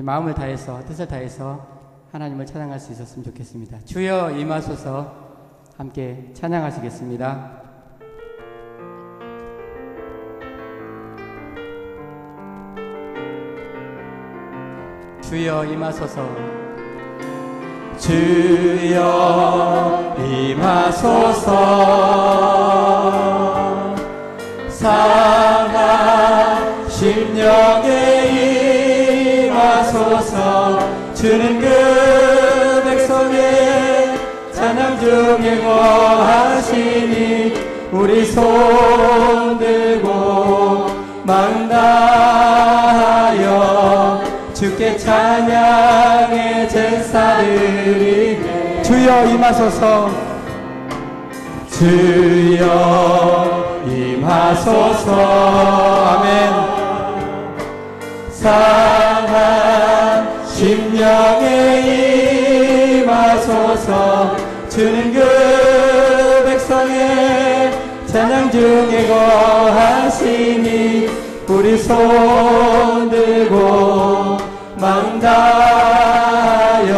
마음을 다해서 뜻을 다해서 하나님을 찬양할 수 있었으면 좋겠습니다. 주여 임하소서 함께 찬양하시겠습니다. 주여 임하소서 주여 임하소서 상한 심령에 임하소서 주는 그 백성의 찬양 중에 거하시니 우리 손 들고 마음 다하여 주께 찬양의 제사드리 주여 임하소서. 주여 임하소서. 아멘. 상한 심령에 임하소서. 주는 그 백성의 찬양 중에 거하시니 우리 손 들고 마음 다하여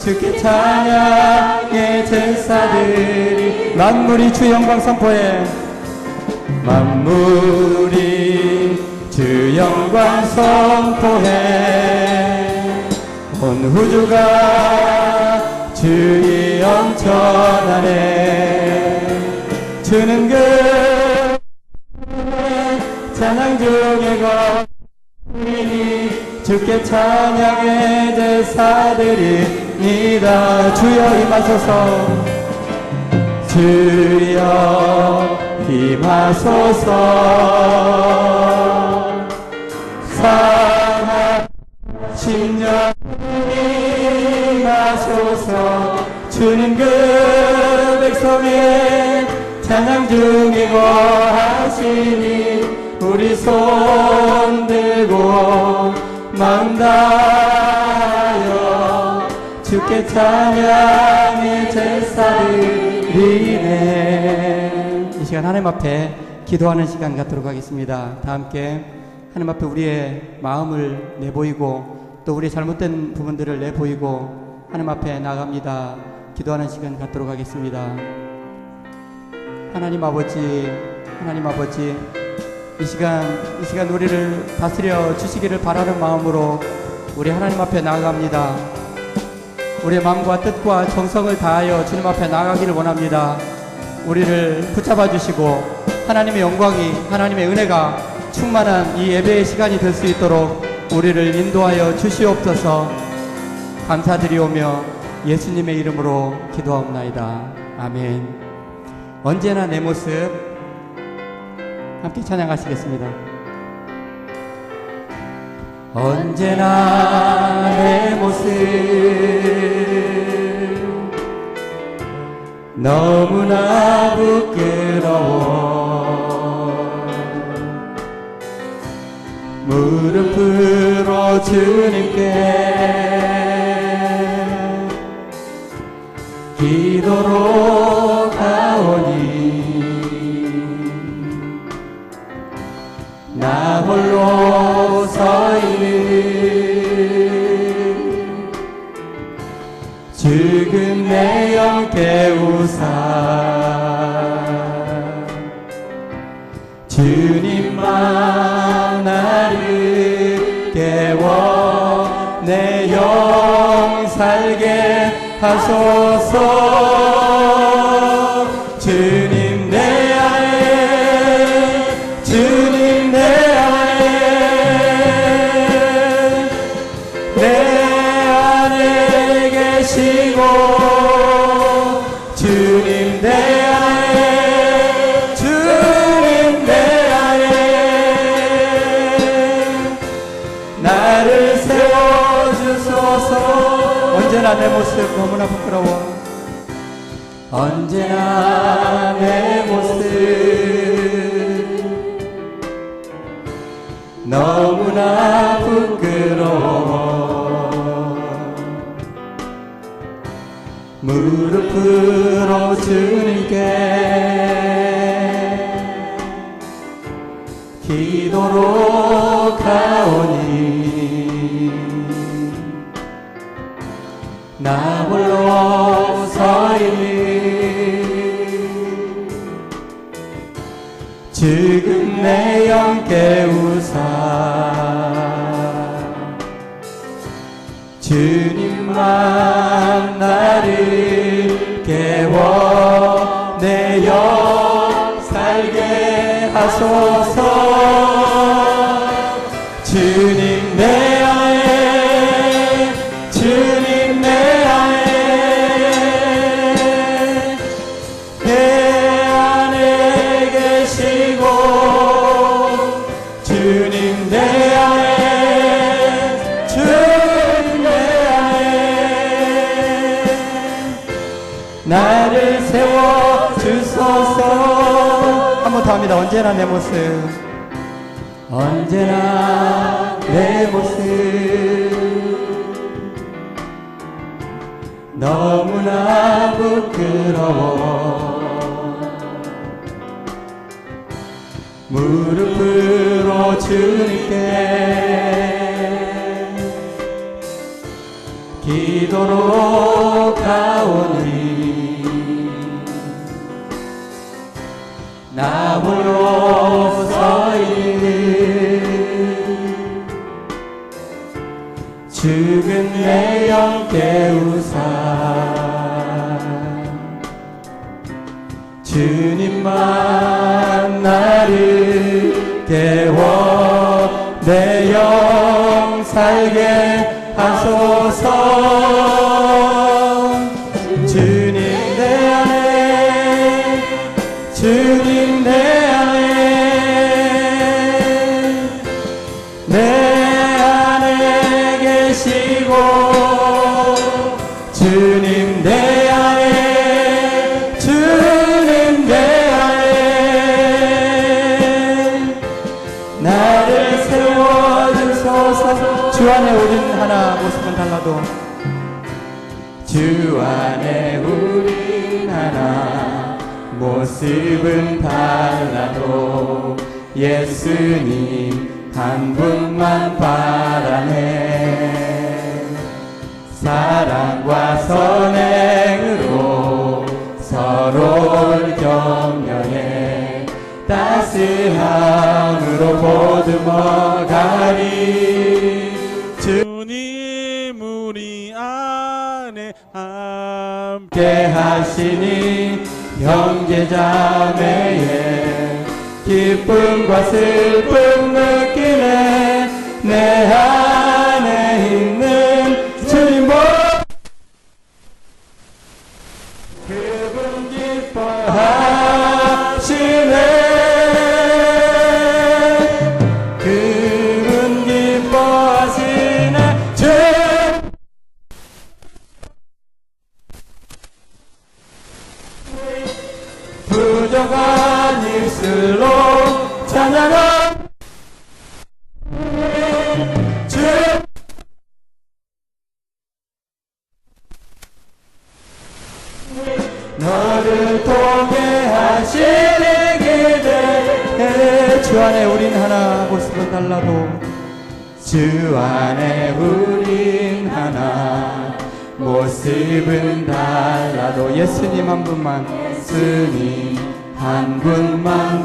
주께 찬양의 제사들이 만물이 주 영광 선포해. 만물이 주 영광 선포해 온 우주가 주의 엄천하네 주는 그 찬양 중에 거리니 주께 찬양의 제사드립니다. 주여 임하소서. 주여 임하소서. 사랑 신령 임하소서 주는 그 백성의 찬양 중에 거하시니 우리 손 들고 마음 다하여 주께 찬양의 제사드리네. 이 시간 하나님 앞에 기도하는 시간 갖도록 하겠습니다. 다 함께 하나님 앞에 우리의 마음을 내보이고 또 우리 잘못된 부분들을 내보이고 하나님 앞에 나갑니다. 기도하는 시간 갖도록 하겠습니다. 하나님 아버지 하나님 아버지 이 시간 이 시간 우리를 다스려 주시기를 바라는 마음으로 우리 하나님 앞에 나아갑니다. 우리의 마음과 뜻과 정성을 다하여 주님 앞에 나아가기를 원합니다. 우리를 붙잡아 주시고 하나님의 영광이 하나님의 은혜가 충만한 이 예배의 시간이 될 수 있도록 우리를 인도하여 주시옵소서 감사드리오며 예수님의 이름으로 기도하옵나이다. 아멘. 언제나 내 모습 함께 찬양하시겠습니다. 언제나 내 모습 너무나 부끄러워 무릎 으로 주님께 기도로 가오니 나 홀로 서 있는 죽은 내 영 깨우사 주님만 나를 깨워 내 영 살게 하소서 내 모습 너무나 부끄러워. 언제나 내 모습 너무나 부끄러워. 무릎으로 주님께 기도로 내 영 깨우사. 주님만 언제나 내 모습. 언제나 내 모습. 너무나 부끄러워. 무릎으로 주님께 기도로 가오니 나 홀로 서 있는 죽은 내 영 깨우사 주님만 나를 깨워 내 영 살게 하소서 달라도 주 안에 우린 하나 모습은 달라도 예수님 한 분만 바라네. 사랑과 선행으로 서로를 격려해 따스함으로 보듬어 가리 함께 하시니 형제자매의 기쁨과 슬픔 느끼네 내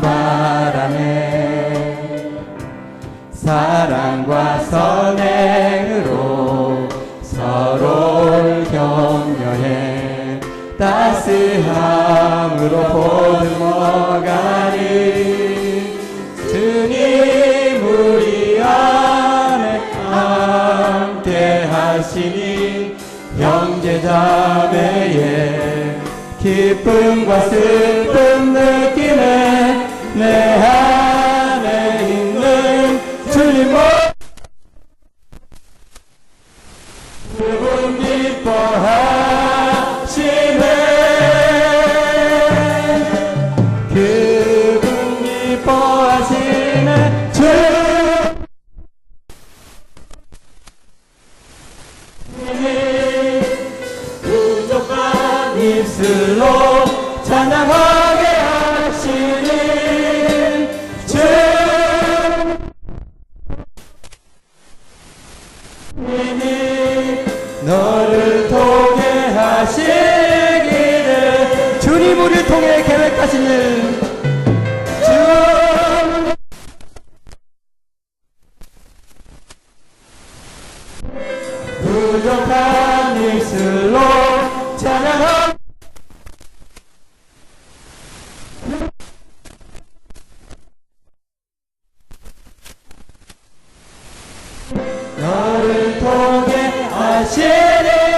바라네 사랑과 선행으로 서로를 격려해 따스함으로 보듬어가리 주님 우리 안에 함께 하시니 형제자매의 기쁨과 슬픔 느 끼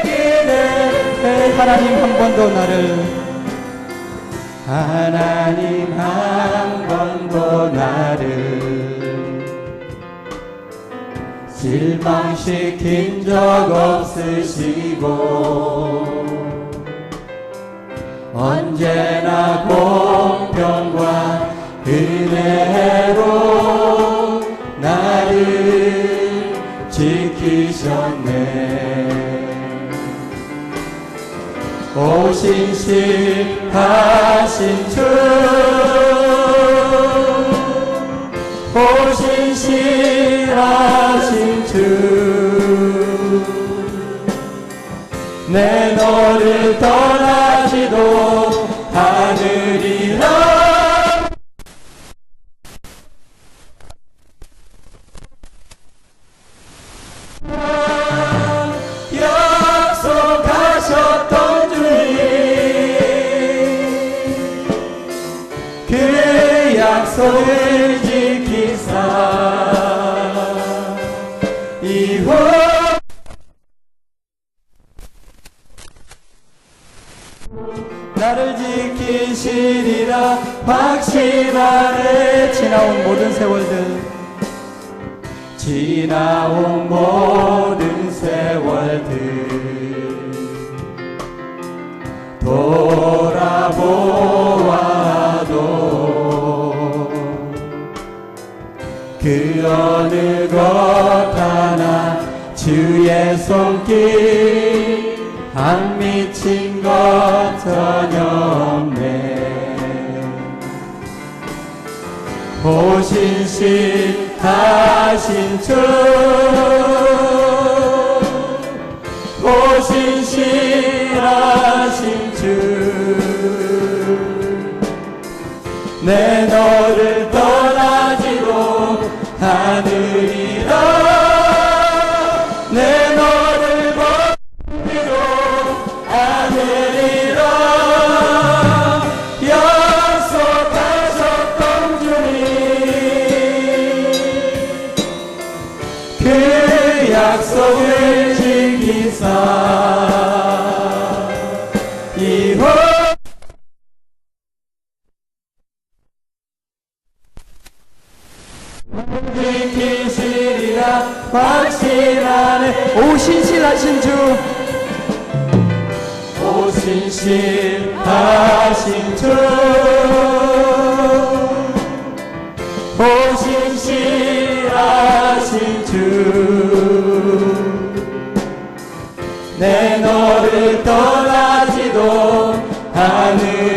길을 하나님 한 번도 나를. 하나님 한 번도 나를. 실망시킨 적 없으시고 언제나 공평과 은혜로 나를 지키셨네 오신실하신 주 오신실하신 주 내 너를 떠나 주의 손길 안 미친 것 전혀 없네. 호신실하신 주 호신실하신 주내 너를 떠나지도 않으리 약속을 지키사 이호. 지키시리라 확신하네 오신실하신 주. 오신실하신 주. 오신실하신 주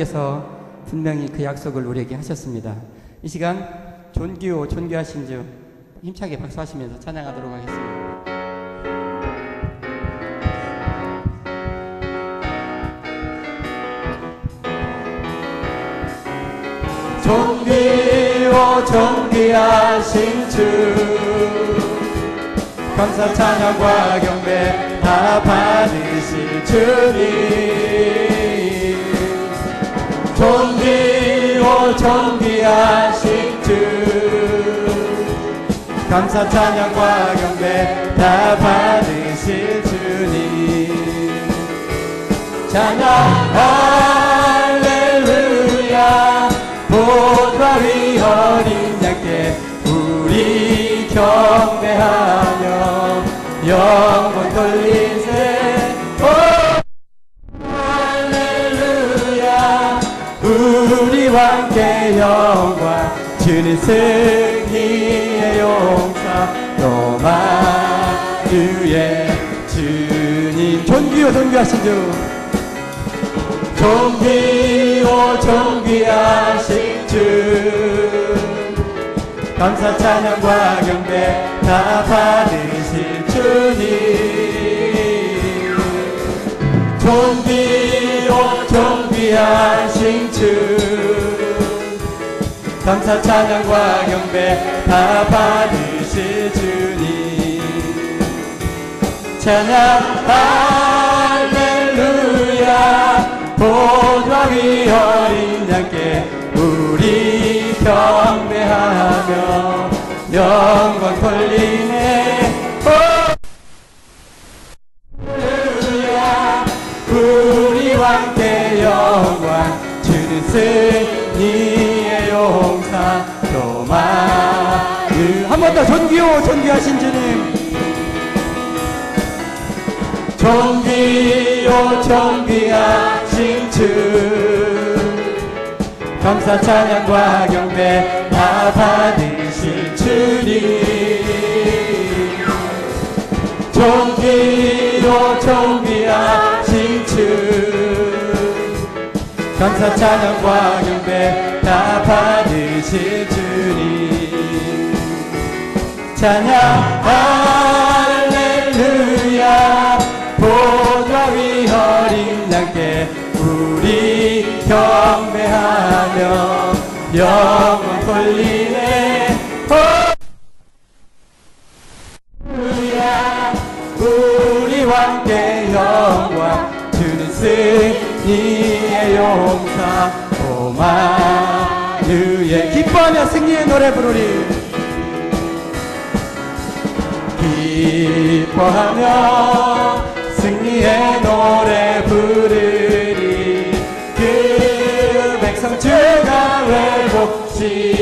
하나님께서 분명히 그 약속을 우리에게 하셨습니다. 이 시간 존귀오 존귀하신 주 힘차게 박수하시면서 찬양하도록 하겠습니다. 존귀오 존귀하신 주. 감사 찬양과 경배 다 받으실 주님 존귀오 존귀하신 주. 감사 찬양과 경배 다 받으실 주님. 찬양 할렐루야. 보다 위 어린 양께 우리 경배하며 영광 돌린 우리와 함께 영광 주는 승리의 용사 로마 주의 주님. 존귀요 존귀하신 주. 존귀요 존귀하신 주. 감사 찬양과 경배 다 받으실 주님 존귀요 존귀하신 주 감사 찬양과 경배 다 받으실 주님. 찬양 할렐루야. 보좌 위 어린 양께 우리 경배하며 영광 돌리네 주는 승리의 용사 도마르 한번 더 존귀요 존귀하신 주님. 존귀요 존귀하신 주. 감사 찬양과 경배 다 받으실 주님. 존귀요 존귀하신 주 감사 찬양과 경배 다 받으실 주님. 찬양 할렐루야. 보좌 위 어린 양께 우리 경배하며 영원 돌리네. 할렐루야. 우리와 함께 영광 주는 승리의 용사 오마누의 기뻐하며 승리의 노래 부르리. 기뻐하며 승리의 노래 부르리. 그 백성 주가 회복시키시네.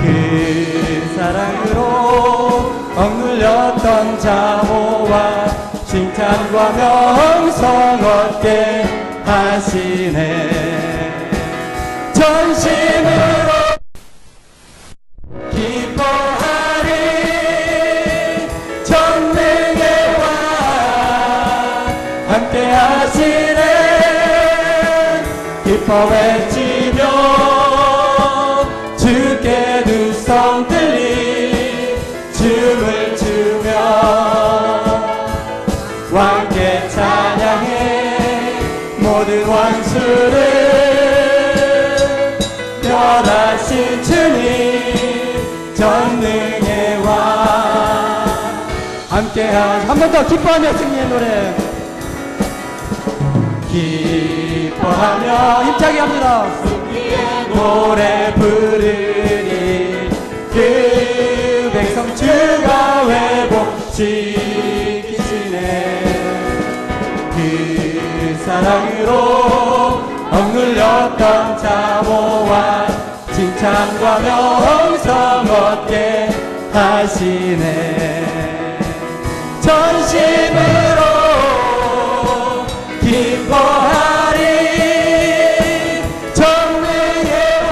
그 사랑으로 억눌렸던 자모와 칭찬과 명성 얻게 하시네. 전심으로 기뻐하리. 전능의 왕 함께 하시네. 기뻐 외치 한 번 더 기뻐하며 승리의 노래. 기뻐하며 힘차게 합니다. 노래 부르니 그 백성 주가 회복시키시네. 그 사랑으로 억눌렸던 자모와 칭찬과 명성 얻게 하시네 전심으로 기뻐하리. 전능의 왕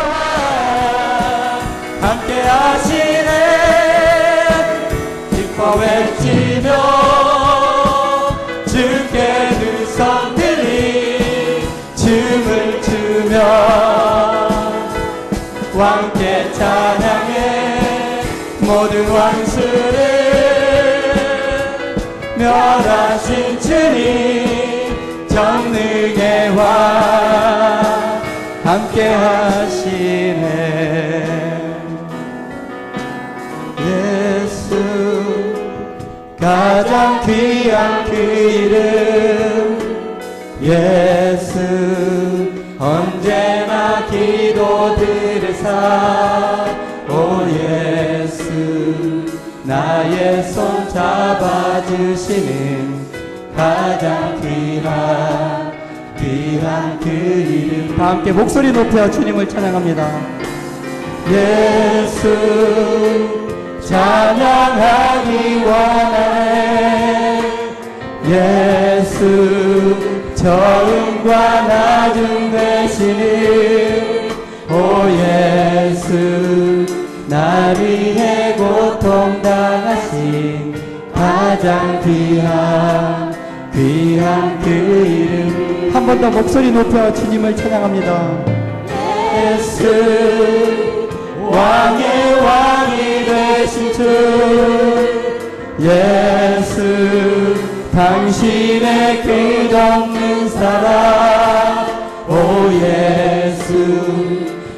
함께 하시네. 기뻐 외치며 주께 두손 들리 춤을 추며 왕께 찬양해. 모든 왕수를 멸하신 주님 왕 함께 하시네. 예수 가장 귀한 그 이름 예수 언제나 기도 들으사 오 예수 나의 손 잡아주시는 가장 귀한 귀한 그 이름. 다 함께 목소리 높여 주님을 찬양합니다. 예수 찬양하기 원하네 예수 처음과 나중 되시는 번 더 목소리 높여 주님을 찬양합니다. 예수 왕의 왕이 되신 주 예수 당신의 끝없는 사랑 오 예수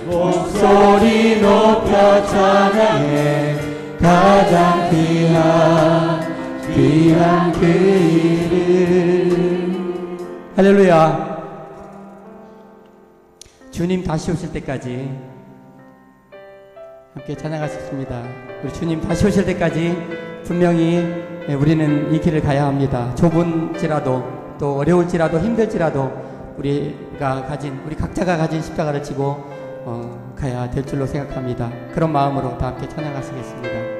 목소리 높여 찬양해. 가장 귀한 귀한 그 이름. 할렐루야 주님 다시 오실 때까지 함께 찬양하셨습니다. 우리 주님 다시 오실 때까지 분명히 우리는 이 길을 가야 합니다. 좁은지라도 또 어려울지라도 힘들지라도 우리가 가진 우리 각자가 가진 십자가를 지고 어, 가야 될 줄로 생각합니다. 그런 마음으로 다 함께 찬양하시겠습니다.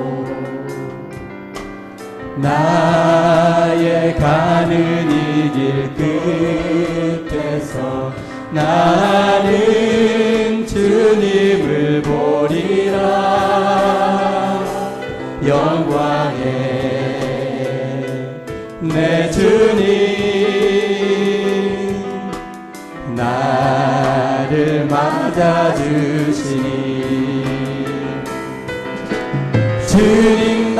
나의 가는 이 길 끝에서 나는 주님을 보리라. 영광에 내 주님 나를 맞아주시니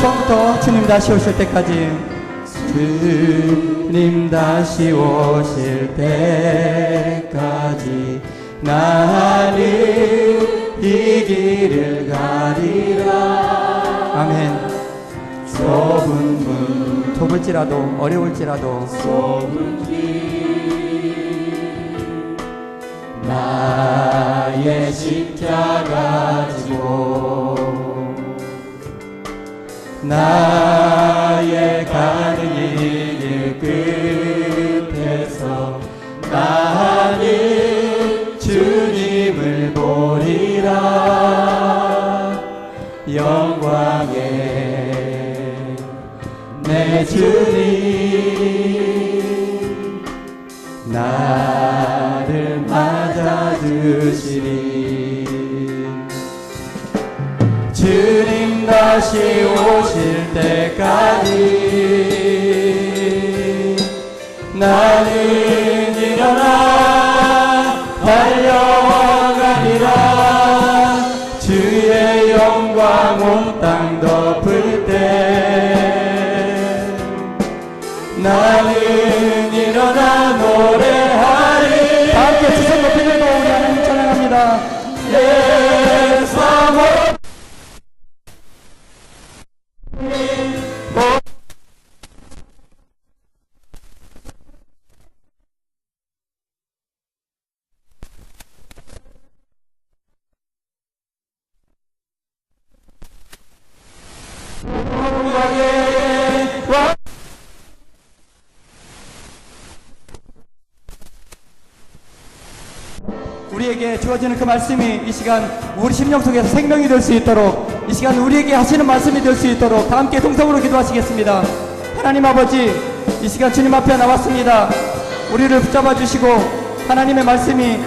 처음부터 주님 다시 오실 때까지. 주님 다시 오실 때까지 나는 이 길을 가리라. 아멘. 좁은 문 좁을지라도 어려울지라도. 좁은 길. 나의 십자가 지고 나의 가는 이길 끝에서 나는 주님을 보리라. 영광에 내 주님 나를 맞아주시리 다시 오실 때까지. 나는 우리에게 주어지는 그 말씀이 이 시간 우리 심령 속에서 생명이 될 수 있도록 이 시간 우리에게 하시는 말씀이 될 수 있도록 다 함께 동성으로 기도하시겠습니다. 하나님 아버지 이 시간 주님 앞에 나왔습니다. 우리를 붙잡아 주시고 하나님의 말씀이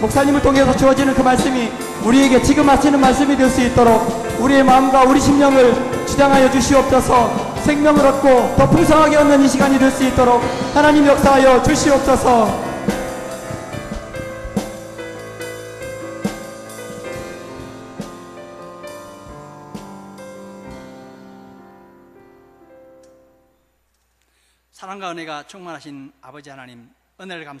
목사님을 통해서 주어지는 그 말씀이 우리에게 지금 하시는 말씀이 될 수 있도록 우리의 마음과 우리 심령을 주장하여 주시옵소서 생명을 얻고 더 풍성하게 얻는 이 시간이 될 수 있도록 하나님 역사하여 주시옵소서 사랑과 은혜가 충만하신 아버지 하나님 은혜를 감사